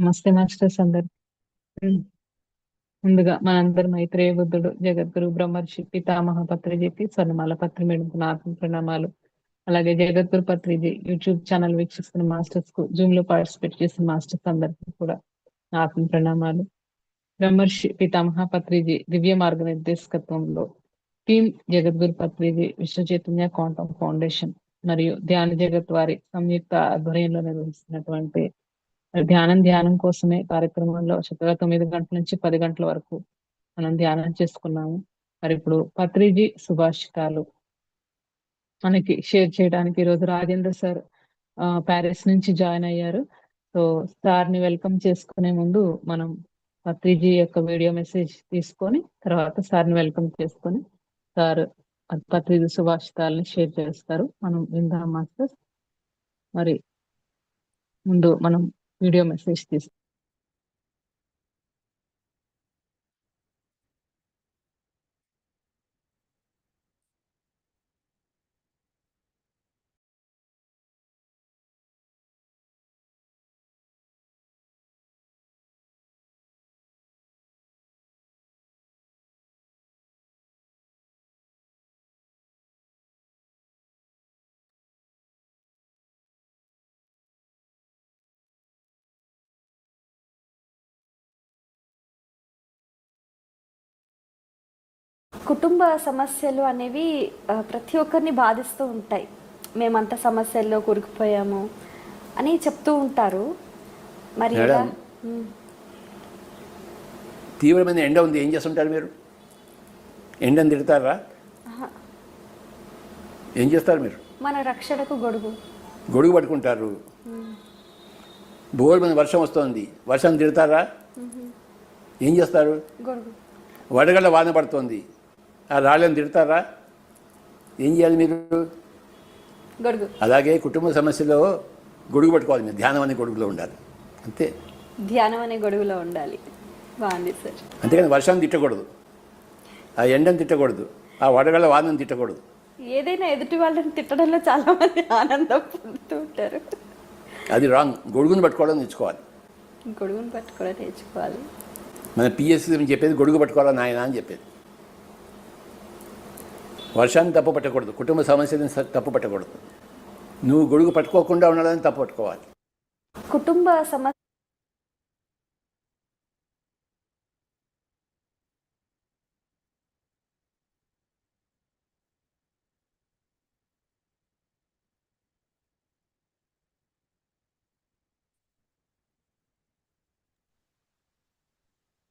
నమస్తే మాస్టర్స్ అందరు. ముందుగా మనందరి మైత్రేయ బుద్ధుడు జగద్గురు బ్రహ్మర్షి పితామహ పత్రిజీకి స్వర్ణమాల పత్రి మేడం ఆత్మ ప్రణామాలు. అలాగే జగద్గురు పత్రిజీ యూట్యూబ్ ఛానల్ వీక్షిస్తున్న మాస్టర్స్కు జూమ్లో పార్టిసిపేట్ చేసిన మాస్టర్స్ అందరికీ కూడా ఆత్మ ప్రణామాలు. బ్రహ్మర్షి పితామహ పత్రిజీ దివ్య మార్గ నిర్దేశకత్వంలో టీం జగద్గురు పత్రిజీ విశ్వ చైతన్య క్వాంటమ్ ఫౌండేషన్ మరియు ధ్యాన జగత్ వారి సంయుక్త ఆధ్వర్యంలో నిర్వహిస్తున్నటువంటి ధ్యానం ధ్యానం కోసమే కార్యక్రమంలో చక్కగా తొమ్మిది గంటల నుంచి పది గంటల వరకు మనం ధ్యానం చేసుకున్నాము. మరి ఇప్పుడు పత్రిజీ సుభాషితాలు మనకి షేర్ చేయడానికి ఈరోజు రాజేంద్ర సార్ ప్యారిస్ నుంచి జాయిన్ అయ్యారు. సో సార్ని వెల్కమ్ చేసుకునే ముందు మనం పత్రిజీ యొక్క వీడియో మెసేజ్ తీసుకొని తర్వాత సార్ని వెల్కమ్ చేసుకొని సార్ పత్రిజీ సుభాషితాలని షేర్ చేస్తారు. మనం విందాం మాస్టర్ మరి ముందు మనం వీడియో మెసేజ్ కుటుంబ సమస్యలు అనేవి ప్రతి ఒక్కరిని బాధిస్తూ ఉంటాయి. మేమంత సమస్యల్లో కూరుకుపోయాము అని చెప్తూ ఉంటారు. మరి తీవ్రమైన ఎండ ఉంది. ఏం చేస్తుంటారు మీరు? ఎండని తిడతారా? ఏం చేస్తారు మీరు? మన రక్షణకు గొడుగు. గొడుగు పట్టుకుంటారు. బోర్డు మీద వర్షం వస్తుంది. వర్షం తిడతారా? ఏం చేస్తారు? వడగళ్ళ వాన పడుతోంది. ఆ రాళ్ళని తిడతారా? ఏం చేయాలి మీరు? గొడుగు. అలాగే కుటుంబ సమస్యలో గొడుగు పట్టుకోవాలి మీరు. ధ్యానం అనే గొడుగులో ఉండాలి. అంతే. ధ్యానం అనే గొడుగులో ఉండాలి. బాగుంది సార్. అంతేకాని వర్షాన్ని తిట్టకూడదు. ఆ ఎండని తిట్టకూడదు. ఆ వడగళ్ళ వానని తిట్టకూడదు. ఏదైనా ఎదుటి వాళ్ళని తిట్టడంలో చాలా మంది ఆనందం పొందుతూ ఉంటారు. అది రాంగ్. గొడుగుని పట్టుకోవడం నేర్చుకోవాలి. గొడుగును పట్టుకోవడం నేర్చుకోవాలి. మన పిఎస్సి చెప్పేది గొడుగు పట్టుకోవాలా నాయన అని చెప్పేది. వర్షాన్ని తప్పు పట్టకూడదు. కుటుంబ సమస్యలను తప్పు పట్టకూడదు. నువ్వు గొడుగు పట్టుకోకుండా ఉండాలని తప్పు పట్టుకోవాలి. కుటుంబ సమస్య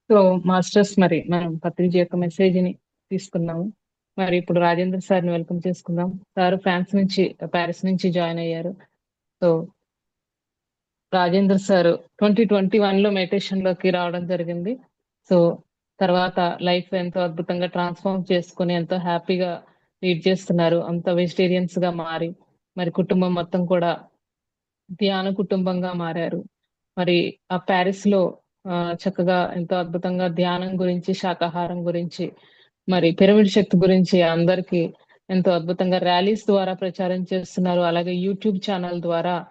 సో మాస్టర్స్ మరి మనం పత్రిజీ యొక్క మెసేజ్ని తీసుకున్నాము మరి ఇప్పుడు రాజేంద్ర సార్ని వెల్కమ్ చేసుకుందాం. సార్ ఫ్రాన్స్ నుంచి ప్యారిస్ నుంచి జాయిన్ అయ్యారు. So Rajendra sir twenty twenty వన్లో మెడిటేషన్లోకి రావడం జరిగింది. సో తర్వాత లైఫ్ ఎంతో అద్భుతంగా ట్రాన్స్ఫార్మ్ చేసుకుని ఎంతో హ్యాపీగా లీడ్ చేస్తున్నారు. అంత వెజిటేరియన్స్గా మారి మరి కుటుంబం మొత్తం కూడా ధ్యాన కుటుంబంగా మారారు. మరి ఆ ప్యారిస్లో చక్కగా ఎంతో అద్భుతంగా ధ్యానం గురించి శాకాహారం గురించి మరి పిరమిడ్ శక్తి గురించి అందరికి ఎంతో అద్భుతంగా ర్యాలీస్ ద్వారా ప్రచారం చేస్తున్నారు. అలాగే యూట్యూబ్ ఛానల్ ద్వారా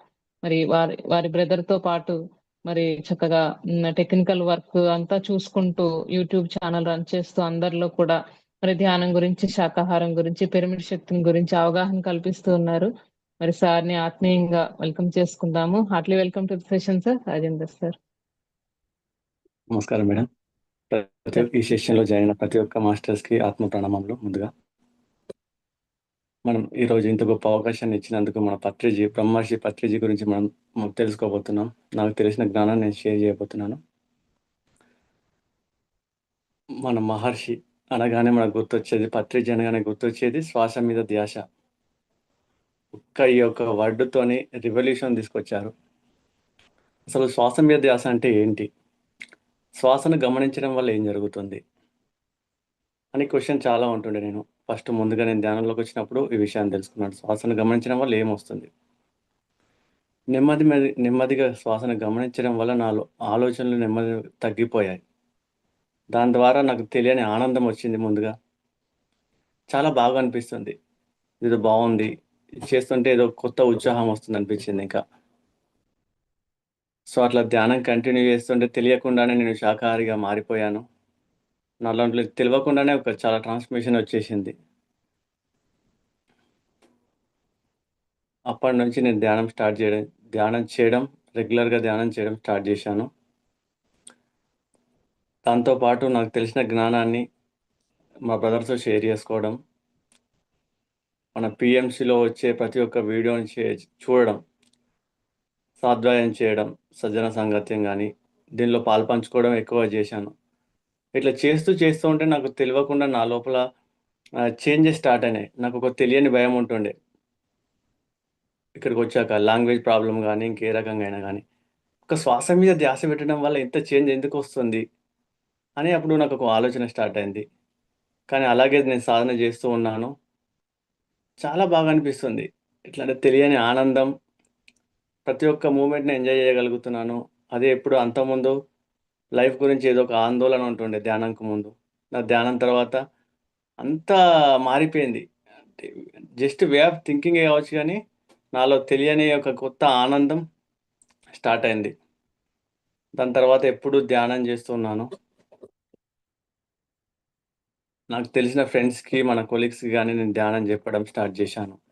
మరి వారి వారి బ్రదర్తో పాటు మరి చక్కగా టెక్నికల్ వర్క్ అంతా చూసుకుంటూ యూట్యూబ్ ఛానల్ రన్ చేస్తూ అందరిలో కూడా మరి ధ్యానం గురించి శాకాహారం గురించి పిరమిడ్ శక్తిని గురించి అవగాహన కల్పిస్తూ ఉన్నారు. మరి సార్ని ఆత్మీయంగా వెల్కమ్ చేసుకుందాము. Heartly welcome to session sir. Rajender sir. నమస్కారం మేడం. ప్రతి ఒక్క ఈ సెషన్లో జాయిన్ అయిన ప్రతి ఒక్క మాస్టర్స్కి ఆత్మ ప్రణామంలో ముందుగా మనం ఈరోజు ఇంత గొప్ప అవకాశాన్ని ఇచ్చినందుకు మన పత్రిజీ బ్రహ్మర్షి పత్రిజీ గురించి మనం తెలుసుకోబోతున్నాం. నాకు తెలిసిన జ్ఞానాన్ని నేను షేర్ చేయబోతున్నాను. మన మహర్షి అనగానే మనకు గుర్తొచ్చేది పత్రిజీ అనగానే గుర్తొచ్చేది శ్వాస మీద ధ్యాస. ఒక్క ఈ యొక్క వర్డ్తోని రివల్యూషన్ తీసుకొచ్చారు. అసలు శ్వాస మీద ధ్యాస అంటే ఏంటి? శ్వాసను గమనించడం వల్ల ఏం జరుగుతుంది? అని క్వశ్చన్ చాలా ఉంటుండే నేను. ఫస్ట్ ముందుగా నేను ధ్యానంలోకి వచ్చినప్పుడు ఈ విషయాన్ని తెలుసుకున్నాను. శ్వాసను గమనించడం వల్ల ఏమొస్తుంది నెమ్మది నెమ్మదిగా శ్వాసను గమనించడం వల్ల నా ఆలోచనలు నెమ్మది తగ్గిపోయాయి. దాని ద్వారా నాకు తెలియని ఆనందం వచ్చింది ముందుగా. చాలా బాగా అనిపిస్తుంది. ఇది బాగుంది. ఇది చేస్తుంటే ఏదో కొత్త ఉత్సాహం వస్తుంది అనిపించింది ఇంకా. సో అట్లా ధ్యానం కంటిన్యూ చేస్తుంటే తెలియకుండానే నేను శాకాహారిగా మారిపోయాను. నా తెలియకుండానే ఒక చాలా ట్రాన్స్ఫర్మేషన్ వచ్చేసింది. అప్పటి నుంచి నేను ధ్యానం స్టార్ట్ చేయడం ధ్యానం చేయడం రెగ్యులర్గా ధ్యానం చేయడం స్టార్ట్ చేశాను. దాంతోపాటు నాకు తెలిసిన జ్ఞానాన్ని మా బ్రదర్తో షేర్ చేసుకోవడం మన పిఎంసిలో వచ్చే ప్రతి ఒక్క వీడియోని చూడడం స్వాధ్యాయం చేయడం సజ్జన సాంగత్యం కానీ దీనిలో పాల్పంచుకోవడం ఎక్కువ చేశాను. ఇట్లా చేస్తూ చేస్తూ ఉంటే నాకు తెలియకుండా నా లోపల చేంజెస్ స్టార్ట్ అయినాయి. నాకు ఒక తెలియని భయం ఉంటుండే. ఇక్కడికి వచ్చాక లాంగ్వేజ్ ప్రాబ్లం కానీ ఇంకే రకంగా అయినా కానీ ఒక శ్వాస మీద ధ్యాస పెట్టడం వల్ల ఇంత చేంజ్ ఎందుకు వస్తుంది? అని అప్పుడు నాకు ఒక ఆలోచన స్టార్ట్ అయింది. కానీ అలాగే నేను సాధన చేస్తూ ఉన్నాను. చాలా బాగా అనిపిస్తుంది. ఇట్లా అంటే తెలియని ఆనందం ప్రతి ఒక్క మూమెంట్ని ఎంజాయ్ చేయగలుగుతున్నాను. అదే ఎప్పుడు అంతకుముందు లైఫ్ గురించి ఏదో ఒక ఆందోళన ఉంటుండే ధ్యానంకు ముందు. నా ధ్యానం తర్వాత అంతా మారిపోయింది. జస్ట్ వే ఆఫ్ థింకింగ్ కావచ్చు కానీ నాలో తెలియని ఒక కొత్త ఆనందం స్టార్ట్ అయింది. దాని తర్వాత ఎప్పుడు ధ్యానం చేస్తున్నాను. నాకు తెలిసిన ఫ్రెండ్స్కి మన కొలీగ్స్కి కానీ నేను ధ్యానం చెప్పడం స్టార్ట్ చేశాను.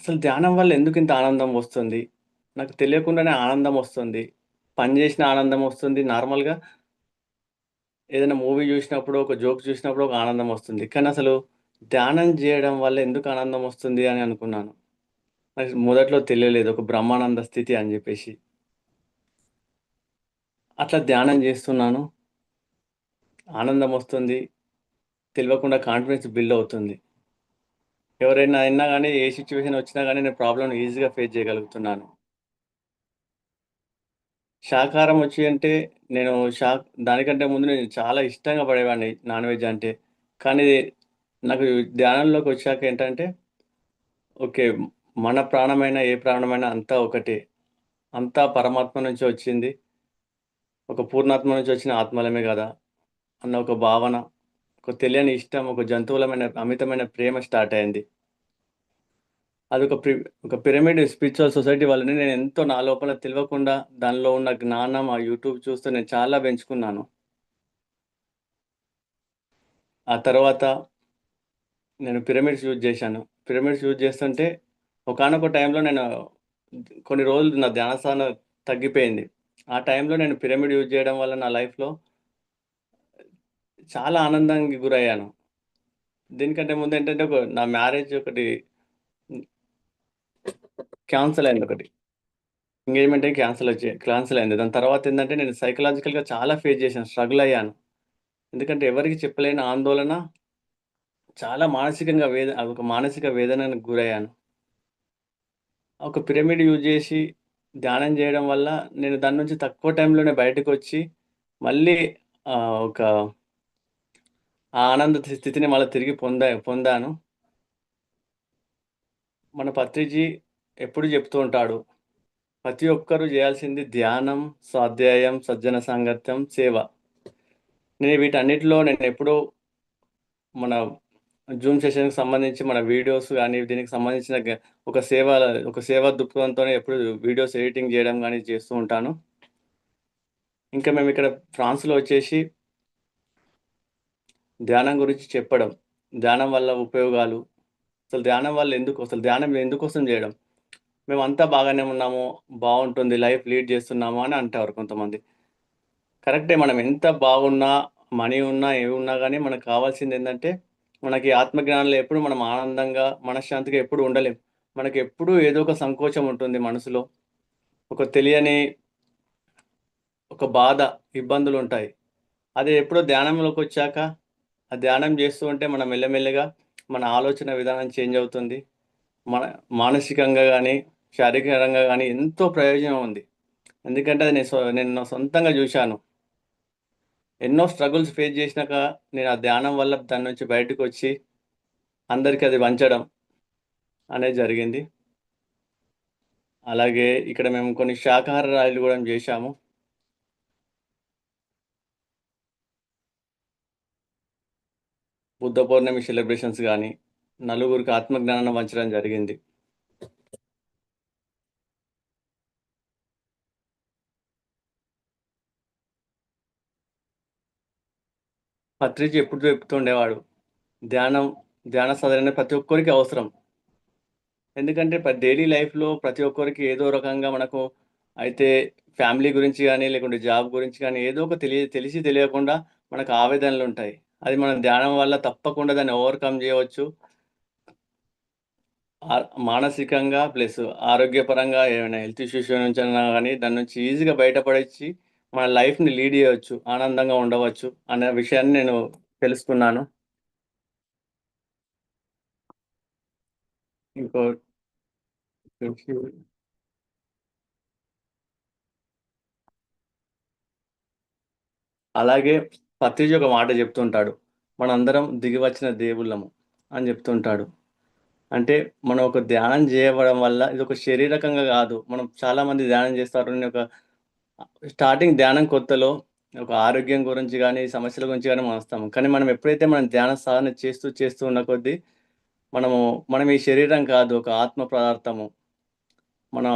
అసలు ధ్యానం వల్ల ఎందుకు ఇంత ఆనందం వస్తుంది? నాకు తెలియకుండానే ఆనందం వస్తుంది. పని చేసిన ఆనందం వస్తుంది నార్మల్గా. ఏదైనా మూవీ చూసినప్పుడు ఒక జోక్ చూసినప్పుడు ఒక ఆనందం వస్తుంది. కానీ అసలు ధ్యానం చేయడం వల్ల ఎందుకు ఆనందం వస్తుంది అని అనుకున్నాను. నాకు మొదట్లో తెలియలేదు. ఒక బ్రహ్మానంద స్థితి అని చెప్పేసి. అట్లా ధ్యానం చేస్తున్నాను. ఆనందం వస్తుంది. తెలియకుండా కాన్ఫిడెన్స్ బిల్డ్ అవుతుంది. ఎవరైనా అయినా కానీ ఏ సిచ్యువేషన్ వచ్చినా కానీ నేను ప్రాబ్లం ఈజీగా ఫేస్ చేయగలుగుతున్నాను. శాకాహారం వచ్చి అంటే నేను షా దానికంటే ముందు నేను చాలా ఇష్టంగా పడేవాడిని నాన్ వెజ్ అంటే. కానీ నాకు ధ్యానంలోకి వచ్చాక ఏంటంటే ఓకే మన ప్రాణమైన ఏ ప్రాణమైనా అంతా ఒకటే. అంతా పరమాత్మ నుంచి వచ్చింది. ఒక పూర్ణాత్మ నుంచి వచ్చిన ఆత్మలమే కదా అన్న ఒక భావన. ఒక తెలియని ఇష్టం ఒక జంతువులమైన అమితమైన ప్రేమ స్టార్ట్ అయింది. అది ఒక ప్రి ఒక పిరమిడ్ స్పిరిచువల్ సొసైటీ వల్లనే నేను ఎంతో నా లోపల తెలియకుండా దానిలో ఉన్న జ్ఞానం ఆ యూట్యూబ్ చూస్తూ నేను చాలా పెంచుకున్నాను. ఆ తర్వాత నేను పిరమిడ్స్ యూజ్ చేశాను. పిరమిడ్స్ యూజ్ చేస్తుంటే ఒకనొక టైంలో నేను కొన్ని రోజులు నా ధ్యానస్థానం తగ్గిపోయింది. ఆ టైంలో నేను పిరమిడ్ యూజ్ చేయడం వల్ల నా లైఫ్లో చాలా ఆనందానికి గురయ్యాను. దీనికంటే ముందు ఏంటంటే ఒక నా మ్యారేజ్ ఒకటి క్యాన్సిల్ అయింది ఒకటి. ఎంగేజ్మెంట్ క్యాన్సిల్ వచ్చి క్యాన్సిల్ అయింది. దాని తర్వాత ఏంటంటే నేను సైకలాజికల్గా చాలా ఫేస్ చేశాను స్ట్రగుల్ అయ్యాను. ఎందుకంటే ఎవరికి చెప్పలేని ఆందోళన చాలా మానసికంగా వేద ఒక మానసిక వేదనకు గురయ్యాను. ఒక పిరమిడ్ యూజ్ చేసి ధ్యానం చేయడం వల్ల నేను దాని నుంచి తక్కువ టైంలోనే బయటకు వచ్చి మళ్ళీ ఒక ఆ ఆనంద స్థితిని మళ్ళీ తిరిగి పొందా పొందాను. మన పత్రిజీ ఎప్పుడు చెప్తూ ఉంటాడు ప్రతి ఒక్కరూ చేయాల్సింది ధ్యానం స్వాధ్యాయం సజ్జన సాంగత్యం సేవ. నేను వీటన్నిటిలో నేను ఎప్పుడూ మన జూమ్ సెషన్కి సంబంధించి మన వీడియోస్ కానీ దీనికి సంబంధించిన ఒక సేవ ఒక సేవా దృక్పథంతోనే ఎప్పుడు వీడియోస్ ఎడిటింగ్ చేయడం కానీ చేస్తూ ఉంటాను. ఇంకా మేము ఇక్కడ ఫ్రాన్స్లో వచ్చేసి ధ్యానం గురించి చెప్పడం ధ్యానం వల్ల ఉపయోగాలు అసలు ధ్యానం వల్ల ఎందుకు అసలు ధ్యానం ఎందుకోసం చేయడం. మేము అంతా బాగానే ఉన్నాము బాగుంటుంది లైఫ్ లీడ్ చేస్తున్నాము అని అంటారు కొంతమంది. కరెక్టే మనం ఎంత బాగున్నా మనీ ఉన్నా ఏమి ఉన్నా కానీ మనకు కావాల్సింది ఏంటంటే మనకి ఆత్మజ్ఞానంలో ఎప్పుడు మనం ఆనందంగా మనశ్శాంతిగా ఎప్పుడు ఉండలేం. మనకి ఎప్పుడూ ఏదో ఒక సంకోచం ఉంటుంది మనసులో. ఒక తెలియని ఒక బాధ ఇబ్బందులు ఉంటాయి. అదే ఎప్పుడో ధ్యానంలోకి వచ్చాక ఆ ధ్యానం చేస్తూ ఉంటే మనం మెల్లమెల్లగా మన ఆలోచన విధానం చేంజ్ అవుతుంది. మన మానసికంగా కానీ శారీరకంగా కానీ ఎంతో ప్రయోజనం ఉంది. ఎందుకంటే అది నేను సొ- నేను నా సొంతంగా చూశాను. ఎన్నో స్ట్రగుల్స్ ఫేస్ చేసినాక నేను ఆ ధ్యానం వల్ల దాని నుంచి బయటకు వచ్చి అందరికీ అది పంచడం అనేది జరిగింది. అలాగే ఇక్కడ మేము కొన్ని శాకాహార ర్యాలీలు కూడా చేశాము. బుద్ధ పౌర్ణమి సెలబ్రేషన్స్ కానీ నలుగురికి ఆత్మజ్ఞానం పంచడం జరిగింది. పత్రిక ఎప్పుడు చెప్తుండేవాడు ధ్యానం ధ్యాన సాధన ప్రతి ఒక్కరికి అవసరం. ఎందుకంటే డైలీ లైఫ్లో ప్రతి ఒక్కరికి ఏదో రకంగా మనకు అయితే ఫ్యామిలీ గురించి కానీ లేకుంటే జాబ్ గురించి కానీ ఏదో ఒక తెలియ తెలిసి తెలియకుండా మనకు ఆవేదనలు ఉంటాయి. అది మనం ధ్యానం వల్ల తప్పకుండా దాన్ని ఓవర్కమ్ చేయవచ్చు. ఆ- మానసికంగా ప్లస్ ఆరోగ్యపరంగా ఏమైనా హెల్త్ ఇష్యూస్ నుంచి అయినా కానీ దాని నుంచి ఈజీగా బయటపడిచ్చి మన లైఫ్ని లీడ్ చేయవచ్చు ఆనందంగా ఉండవచ్చు అనే విషయాన్ని నేను తెలుసుకున్నాను. ఇంకో అలాగే పత్రిజీ ఒక మాట చెప్తుంటాడు మనందరం దిగి వచ్చిన దేవుళ్ళము అని చెప్తుంటాడు. అంటే మనం ఒక ధ్యానం చేయడం వల్ల ఇది ఒక శరీరకంగా కాదు మనం చాలామంది ధ్యానం చేస్తారు. నేను ఒక స్టార్టింగ్ ధ్యానం కొత్తలో ఒక ఆరోగ్యం గురించి కానీ సమస్యల గురించి కానీ మనం వస్తాము కానీ మనం ఎప్పుడైతే మనం ధ్యాన సాధన చేస్తూ చేస్తూ ఉన్న కొద్దీ మనము మనం ఈ శరీరం కాదు ఒక ఆత్మ పదార్థము. మన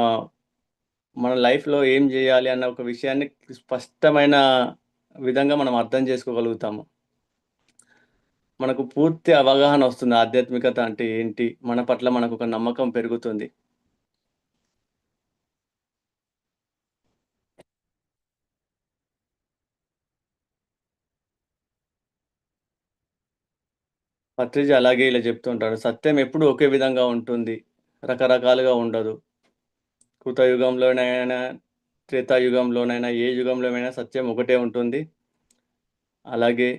మన లైఫ్లో ఏం చేయాలి అన్న ఒక విషయాన్ని స్పష్టమైన విధంగా మనం అర్థం చేసుకోగలుగుతాము. మనకు పూర్తి అవగాహన వస్తుంది. ఆధ్యాత్మికత అంటే ఏంటి? మన పట్ల మనకు ఒక నమ్మకం పెరుగుతుంది. పత్రిజ అలాగే ఇలా చెప్తుంటాడు. సత్యం ఎప్పుడు ఒకే విధంగా ఉంటుంది. రకరకాలుగా ఉండదు. కృతయుగంలోనైనా త్రేతాయుగంలోనైనా ఏ యుగంలోనైనా సత్యం ఒకటే ఉంటుంది. అలాగే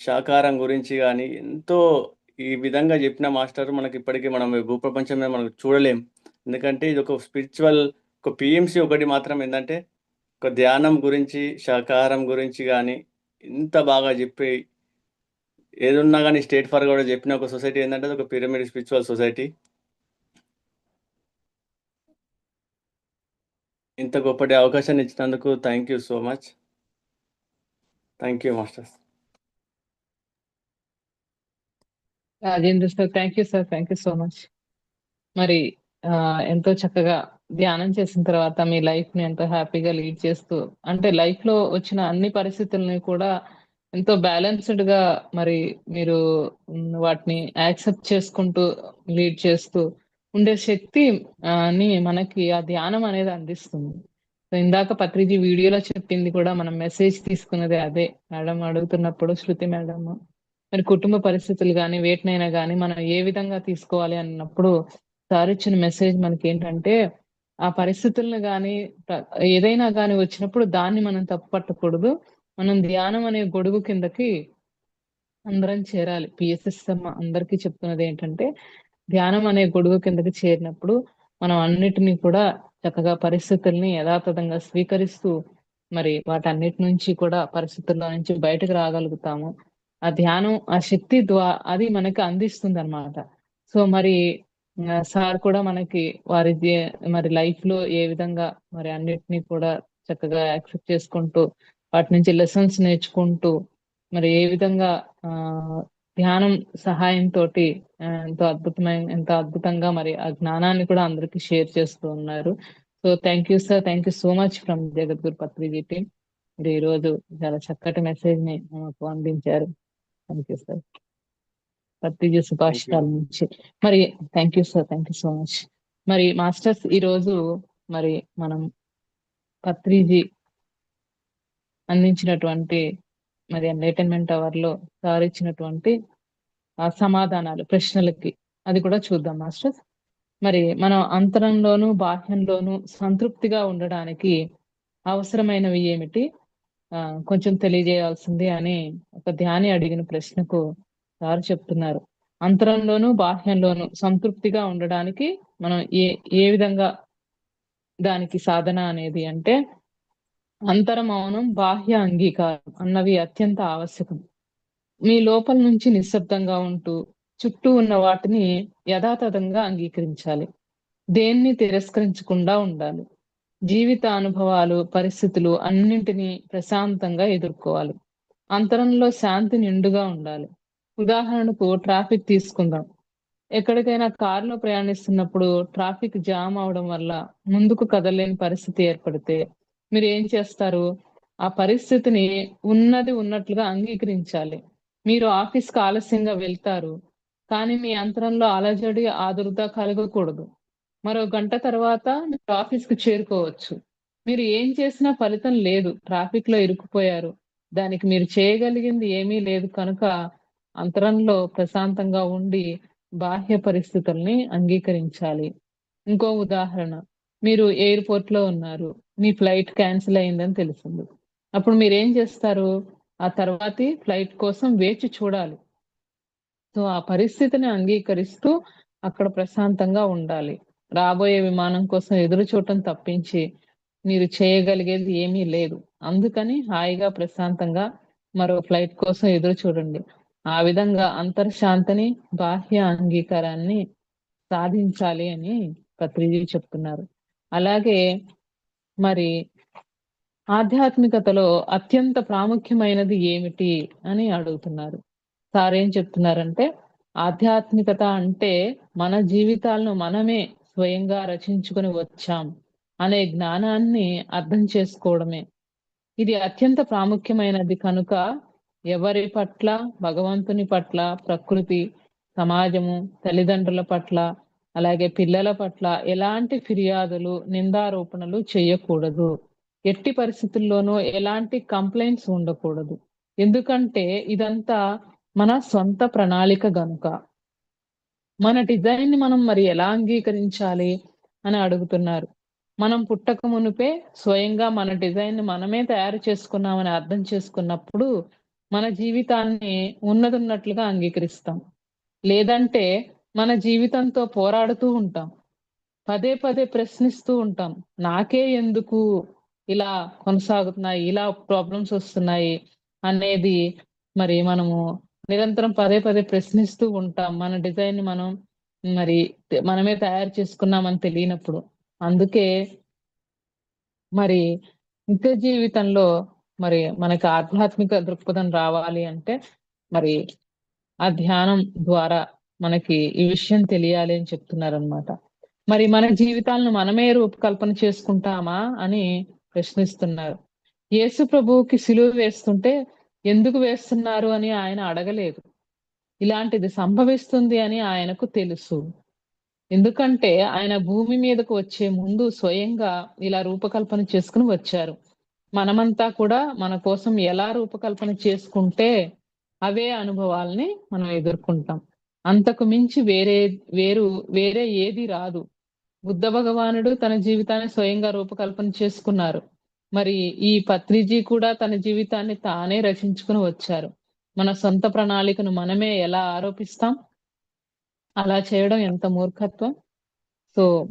శాకారం గురించి కానీ ఎంతో ఈ విధంగా చెప్పిన మాస్టర్ మనకి ఇప్పటికీ మనం ఈ భూప్రపంచం మీద మనం చూడలేం. ఎందుకంటే ఇది ఒక స్పిరిచువల్ ఒక పిఎంసి ఒకటి మాత్రం ఏంటంటే ఒక ధ్యానం గురించి శాకాహారం గురించి కానీ ఇంత బాగా చెప్పి ఏదున్నా కానీ స్టేట్ ఫర్ కూడా చెప్పిన ఒక సొసైటీ ఏంటంటే అది ఒక పిరమిడ్ స్పిరిచువల్ సొసైటీ. ఇంత గొప్పటి అవకాశాన్ని ఇచ్చినందుకు thank you so much thank you masters Rajendra sir thank you sir thank you so much మరి ఆ, ఎంతో చక్కగా ధ్యానం చేసిన తర్వాత మీ లైఫ్ని ఎంతో హ్యాపీగా లీడ్ చేస్తూ అంటే లైఫ్లో వచ్చిన అన్ని పరిస్థితుల్ని కూడా ఎంతో బ్యాలెన్స్డ్గా మరి మీరు వాటిని యాక్సెప్ట్ చేసుకుంటూ లీడ్ చేస్తూ ఉండే శక్తి అని ని మనకి ఆ ధ్యానం అనేది అందిస్తుంది. సో ఇందాక పత్రిజీ వీడియోలో చెప్పింది కూడా మనం మెసేజ్ తీసుకున్నది అదే. మేడం అడుగుతున్నప్పుడు శృతి మేడం మరి కుటుంబ పరిస్థితులు కానీ వేటినైనా కానీ మనం ఏ విధంగా తీసుకోవాలి అన్నప్పుడు సార్ ఇచ్చిన మెసేజ్ మనకి ఏంటంటే ఆ పరిస్థితులను కానీ ఏదైనా కానీ వచ్చినప్పుడు దాన్ని మనం తప్పు పట్టకూడదు. మనం ధ్యానం అనే గొడుగు కిందకి అందరం చేరాలి. పిఎస్ఎస్ అందరికీ చెప్తున్నది ఏంటంటే ధ్యానం అనే గొడుగు కిందకి చేరినప్పుడు మనం అన్నిటినీ కూడా చక్కగా పరిస్థితుల్ని యథాతథంగా స్వీకరిస్తూ మరి వాటన్నిటి నుంచి కూడా పరిస్థితుల్లో నుంచి బయటకు రాగలుగుతాము. ఆ ధ్యానం ఆ శక్తి ద్వా అది మనకి అందిస్తుంది అనమాట సో మరి సార్ కూడా మనకి వారి మరి లైఫ్లో ఏ విధంగా మరి అన్నిటినీ కూడా చక్కగా యాక్సెప్ట్ చేసుకుంటూ వాటి నుంచి లెసన్స్ నేర్చుకుంటూ మరి ఏ విధంగా ధ్యానం ధ్యానం సహాయంతో ఎంతో అద్భుతమైన ఎంతో అద్భుతంగా మరి ఆ జ్ఞానాన్ని కూడా అందరికి షేర్ చేస్తూ ఉన్నారు. So thank you sir thank you so much from Jagadguru Patriji team మీరు ఈ రోజు చాలా చక్కటి మెసేజ్ని మాకు అందించారు. థ్యాంక్ యూ సార్ పత్రిజీ సుభాషితాల నుంచి. మరి thank you sir thank you so much మరి మాస్టర్స్ ఈ రోజు మరి మనం పత్రిజీ అందించినటువంటి మరి ఎంటర్టైన్మెంట్ అవర్లో సార్ ఇచ్చినటువంటి ఆ సమాధానాలు ప్రశ్నలకి. అది కూడా చూద్దాం మాస్టర్స్ మరి మనం అంతరంలోను బాహ్యంలోను సంతృప్తిగా ఉండడానికి అవసరమైనవి ఏమిటి? ఆ కొంచెం తెలియజేయాల్సింది అని ఒక ధ్యాని అడిగిన ప్రశ్నకు సార్ చెప్తున్నారు. అంతరంలోను బాహ్యంలోను సంతృప్తిగా ఉండడానికి మనం ఏ ఏ విధంగా దానికి సాధన అనేది అంటే అంతర మౌనం బాహ్య అంగీకారం అన్నవి అత్యంత ఆవశ్యకం. మీ లోపల నుంచి నిశ్శబ్దంగా ఉంటూ చుట్టూ ఉన్న వాటిని యథాతథంగా అంగీకరించాలి. దేన్ని తిరస్కరించకుండా ఉండాలి. జీవిత అనుభవాలు పరిస్థితులు అన్నింటినీ ప్రశాంతంగా ఎదుర్కోవాలి. అంతరంలో శాంతి నిండుగా ఉండాలి. ఉదాహరణకు ట్రాఫిక్ తీసుకుందాం. ఎక్కడికైనా కారులో ప్రయాణిస్తున్నప్పుడు ట్రాఫిక్ జామ్ అవడం వల్ల ముందుకు కదలేని పరిస్థితి ఏర్పడితే మీరు ఏం చేస్తారు? ఆ పరిస్థితిని ఉన్నది ఉన్నట్లుగా అంగీకరించాలి. మీరు ఆఫీస్కి ఆలస్యంగా వెళ్తారు. కానీ మీ అంతరంలో అలజడి ఆదుర్ద కలగకూడదు. మరో గంట తర్వాత మీరు ఆఫీస్కి చేరుకోవచ్చు. మీరు ఏం చేసినా ఫలితం లేదు. ట్రాఫిక్లో ఇరుక్కుపోయారు. దానికి మీరు చేయగలిగింది ఏమీ లేదు కనుక అంతరంలో ప్రశాంతంగా ఉండి బాహ్య పరిస్థితుల్ని అంగీకరించాలి. ఇంకో ఉదాహరణ. మీరు ఎయిర్పోర్ట్లో ఉన్నారు. మీ ఫ్లైట్ క్యాన్సిల్ అయిందని తెలిసింది. అప్పుడు మీరు ఏం చేస్తారు? ఆ తర్వాతి ఫ్లైట్ కోసం వేచి చూడాలి. సో ఆ పరిస్థితిని అంగీకరిస్తూ అక్కడ ప్రశాంతంగా ఉండాలి. రాబోయే విమానం కోసం ఎదురు చూడటం తప్పించి మీరు చేయగలిగేది ఏమీ లేదు. అందుకని హాయిగా ప్రశాంతంగా మరో ఫ్లైట్ కోసం ఎదురు చూడండి. ఆ విధంగా అంతర్శాంతిని బాహ్య అంగీకారాన్ని సాధించాలి అని పత్రిజీ చెప్తున్నారు. అలాగే మరి ఆధ్యాత్మికతలో అత్యంత ప్రాముఖ్యమైనది ఏమిటి అని అడుగుతున్నారు. సార్ ఏం చెప్తున్నారంటే ఆధ్యాత్మికత అంటే మన జీవితాలను మనమే స్వయంగా రచించుకొని వచ్చాం అనే జ్ఞానాన్ని అర్థం చేసుకోవడమే. ఇది అత్యంత ప్రాముఖ్యమైనది కనుక ఎవరి పట్ల భగవంతుని పట్ల ప్రకృతి సమాజము తల్లిదండ్రుల పట్ల అలాగే పిల్లల పట్ల ఎలాంటి ఫిర్యాదులు నిందారోపణలు చేయకూడదు. ఎట్టి పరిస్థితుల్లోనూ ఎలాంటి కంప్లైంట్స్ ఉండకూడదు. ఎందుకంటే ఇదంతా మన సొంత ప్రణాళిక గనుక. మన డిజైన్ని మనం మరి ఎలా అంగీకరించాలి అని అడుగుతున్నారు. మనం పుట్టక మునిపే స్వయంగా మన డిజైన్ని మనమే తయారు చేసుకున్నామని అర్థం చేసుకున్నప్పుడు మన జీవితాన్ని ఉన్నదున్నట్లుగా అంగీకరిస్తాం. లేదంటే మన జీవితంతో పోరాడుతూ ఉంటాం. పదే పదే ప్రశ్నిస్తూ ఉంటాం. నాకే ఎందుకు ఇలా కొనసాగుతున్నాయి ఇలా ప్రాబ్లమ్స్ వస్తున్నాయి అనేది మరి మనము నిరంతరం పదే పదే ప్రశ్నిస్తూ ఉంటాం. మన డిజైన్ని మనం మరి మనమే తయారు చేసుకున్నామని తెలియనప్పుడు. అందుకే మరి నిత్య జీవితంలో మరి మనకి ఆధ్యాత్మిక దృక్పథం రావాలి అంటే మరి ఆ ధ్యానం ద్వారా మనకి ఈ విషయం తెలియాలి అని చెప్తున్నారనమాట మరి మన జీవితాలను మనమే రూపకల్పన చేసుకుంటామా అని ప్రశ్నిస్తున్నారు. యేసు ప్రభువుకి సిలువ వేస్తుంటే ఎందుకు వేస్తున్నారు అని ఆయన అడగలేదు. ఇలాంటిది సంభవిస్తుంది అని ఆయనకు తెలుసు. ఎందుకంటే ఆయన భూమి మీదకు వచ్చే ముందు స్వయంగా ఇలా రూపకల్పన చేసుకుని వచ్చారు. మనమంతా కూడా మన కోసం ఎలా రూపకల్పన చేసుకుంటే అవే అనుభవాల్ని మనం ఎదుర్కొంటాం. అంతకు మించి వేరే వేరు వేరే ఏది రాదు. బుద్ధ భగవానుడు తన జీవితాన్ని స్వయంగా రూపకల్పన చేసుకున్నారు. మరి ఈ పత్రిజీ కూడా తన జీవితాన్ని తానే రచించుకుని వచ్చారు. మన సొంత ప్రణాళికను మనమే ఎలా ఆరోపిస్తాం? అలా చేయడం ఎంత మూర్ఖత్వం? సో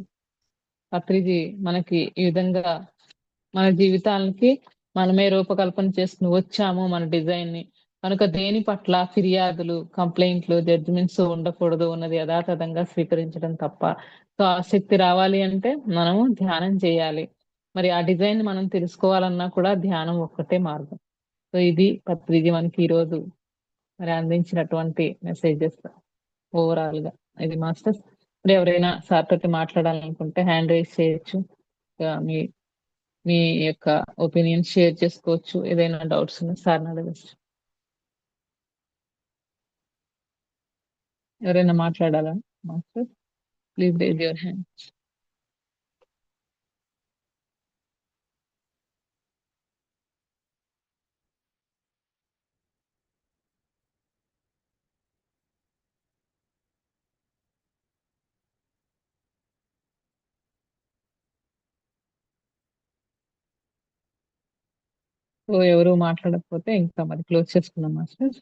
పత్రిజీ మనకి ఈ విధంగా మన జీవితాలకి మనమే రూపకల్పన చేసుకుని వచ్చాము మన డిజైన్ని కనుక దేని పట్ల ఫిర్యాదులు కంప్లైంట్లు జడ్జిమెంట్స్ ఉండకూడదు ఉన్నది యథాతథంగా స్వీకరించడం తప్ప సో ఆసక్తి రావాలి అంటే మనము ధ్యానం చేయాలి. మరి ఆ డిజైన్ మనం తెలుసుకోవాలన్నా కూడా ధ్యానం ఒక్కటే మార్గం. సో ఇది పత్రిజీ మనకి ఈరోజు మరి అందించినటువంటి మెసేజెస్ ఓవరాల్గా ఇది మాస్టర్స్. మరి ఎవరైనా సార్ తోటి మాట్లాడాలనుకుంటే హ్యాండ్ రైజ్ చేయొచ్చు. మీ మీ యొక్క ఒపీనియన్ షేర్ చేసుకోవచ్చు. ఏదైనా డౌట్స్ ఉన్నా సార్ అడగచ్చు. ఎవరైనా మాట్లాడాలా? Master please raise your hand so ఎవరు మాట్లాడకపోతే ఇంకా మరి క్లోజ్ చేసుకున్నాం master.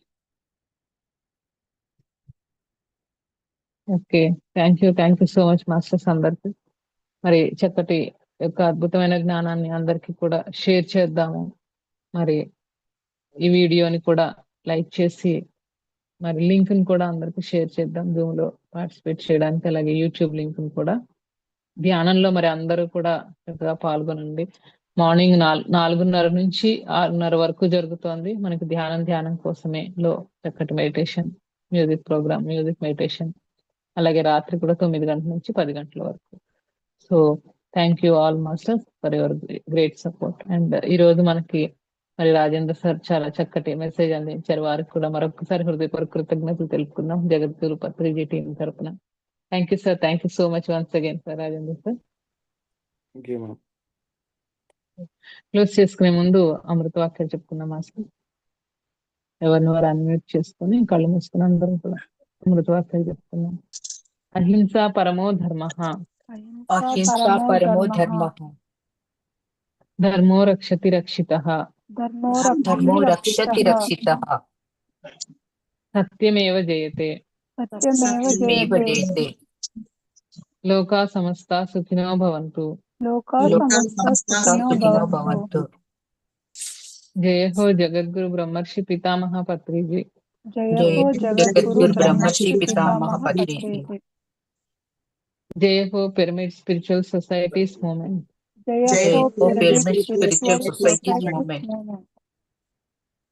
Okay. Thank you. Thank you so much masters అందరికి. మరి చక్కటి యొక్క అద్భుతమైన జ్ఞానాన్ని అందరికి కూడా షేర్ చేద్దాము. మరి ఈ వీడియోని కూడా లైక్ చేసి మరి లింక్ని కూడా అందరికి షేర్ చేద్దాం. జూమ్లో పార్టిసిపేట్ చేయడానికి అలాగే యూట్యూబ్ లింక్ని కూడా. ధ్యానంలో మరి అందరూ కూడా చక్కగా పాల్గొనండి. మార్నింగ్ నాలుగు నాలుగున్నర నుంచి ఆరున్నర వరకు జరుగుతోంది. మనకి ధ్యానం ధ్యానం కోసమే లో చక్కటి meditation music program music meditation అలాగే రాత్రి కూడా తొమ్మిది గంటల నుంచి పది గంటల వరకు. So thank you all masters for your great support and ఈ రోజు మనకి మరి రాజేంద్ర సార్ చాలా చక్కటి మెసేజ్ అందించారు. వారికి కూడా మరొకసారి హృదయపూర్వక కృతజ్ఞతలు తెలుపుకుందాం. జగద్గురు పత్రిజీ టీం తరపున. Thank you sir thank you so much once again sir Rajendra sir. Close చేసుకునే ముందు అమృత వాక్యాలు చెప్పుకున్నాం మాస్టర్ ఎవరిని వారు అన్మ్యూట్ చేసుకొని కళ్ళు మూసుకుని అందరం కూడా. అమృత వాక్యాలు చెప్పుకున్నాం అహింస పరమో ధర్మ. అహింసా పరమో ధర్మ. ధర్మో. రక్షతి రక్షిత. ధర్మో రక్షతి రక్షిత సత్యమేవ జయతే. సత్యమేవ జయతే. లోకా సమస్త సుఖినో భవంతు. లోకా సమస్త సుఖినో భవంతు. జయ హో జగద్గురు బ్రహ్మర్షి పితామహ పత్రిజీ. జయ జయ హో జగద్గురు జగద్గురు బ్రహ్మర్షి బ్రహ్మర్షి పితామహ పితామహ పత్రిజీ. పత్రిజీ జయ హో పిరమిడ్ స్పిరిచువల్ సొసైటీస్ మూమెంట్ జయ జయ హో హో pyramid pyramid spiritual spiritual societies societies movement movement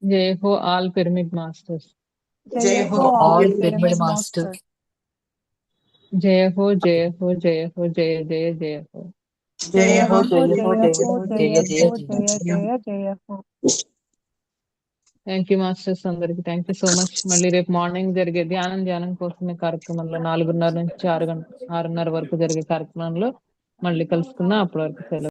జయ హో ఆల్ పిరమిడ్ మాస్టర్స్ జయ హో ఆల్ పిరమిడ్ మాస్టర్ మాస్టర్స్ జయ హో జయ హో జయ హో జయ జయ జయ థ్యాంక్ యూ మాస్టర్స్ అందరికి థ్యాంక్ యూ సో మచ్ మళ్ళీ రేపు మార్నింగ్ జరిగే ధ్యానం ధ్యానం కోసమే కార్యక్రమంలో నాలుగున్నర నుంచి ఆరు గంట ఆరున్నర వరకు జరిగే కార్యక్రమంలో మళ్ళీ కలుసుకుందాం. అప్పటి వరకు సెలవు.